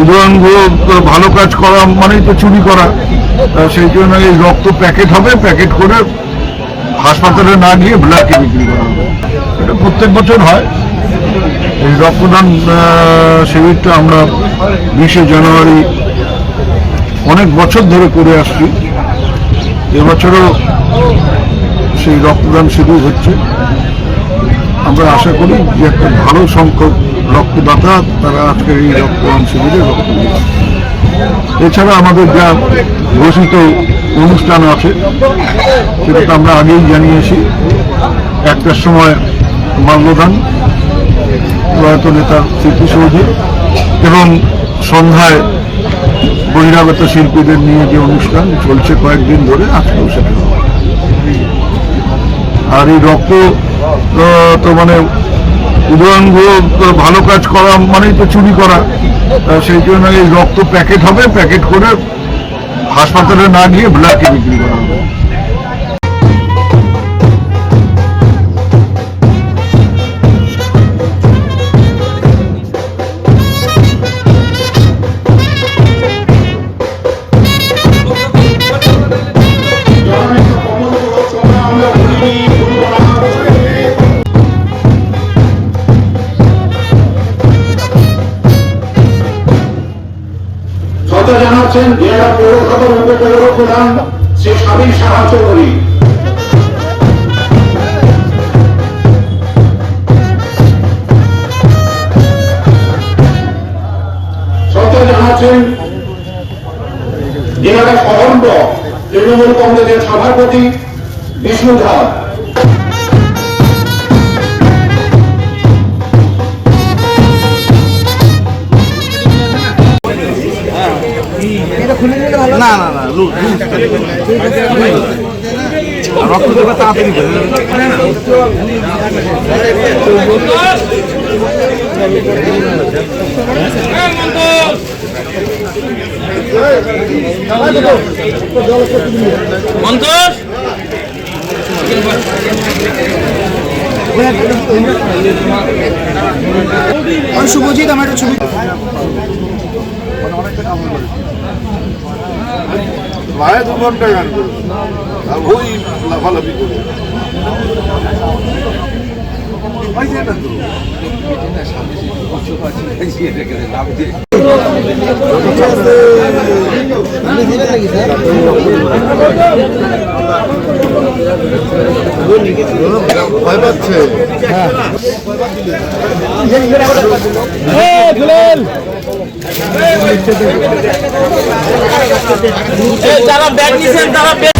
উদয়ঙ্গ ভালো কাজ করা মানেই তো চুরি করা। সেই জন্য এই রক্ত প্যাকেট হবে, প্যাকেট করে হাসপাতালে না গিয়ে ব্ল্যাকে বিক্রি করা হবে। এটা প্রত্যেক বছর হয়। এই রক্তদান শিবিরটা আমরা বিশে জানুয়ারি অনেক বছর ধরে করে আসছি। এবছরও সেই রক্তদান শিবির হচ্ছে। আমরা আশা করি যে একটা ভালো সংখ্যক রক্তদাতা, তারা আজকের এই রক্তদান শিবিরে রক্ত এছাড়া আমাদের যা ঘোষিত অনুষ্ঠান আছে, সেটা তো আমরা আগেই জানিয়েছি। একটার সময় মাল্যদান প্রয়াত নেতার স্মৃতিসৌধে এবং সন্ধ্যায় বহিরাগত শিল্পীদের নিয়ে যে অনুষ্ঠান চলছে কয়েকদিন ধরে, আজকেও সেটা। আর এই রক্ত তো মানে উদয়ঙ্গ ভালো কাজ করা মানেই তো চুরি করা। সেই জন্য এই রক্ত প্যাকেট হবে, প্যাকেট করে হাসপাতালে না গিয়ে ব্ল্যাকে বিক্রি করা। হবে যত জানাচ্ছেন জেলা পৌরসভার উপপৌর প্রধান শ্রী স্বামী সাহায্য করি। যত জানাচ্ছেন তৃণমূল কংগ্রেসের সভাপতি বিষ্ণু না না না লুজ রক্ত দেবে তাড়াতাড়ি মন্তোষ? শুভজিৎ আমার একটা ছবি। প্রায় দু ঘণ্টা গান করবে আর ওই লাফালাফি করে। ভয় পাচ্ছে যারা ব্যাগ নিছেন তারা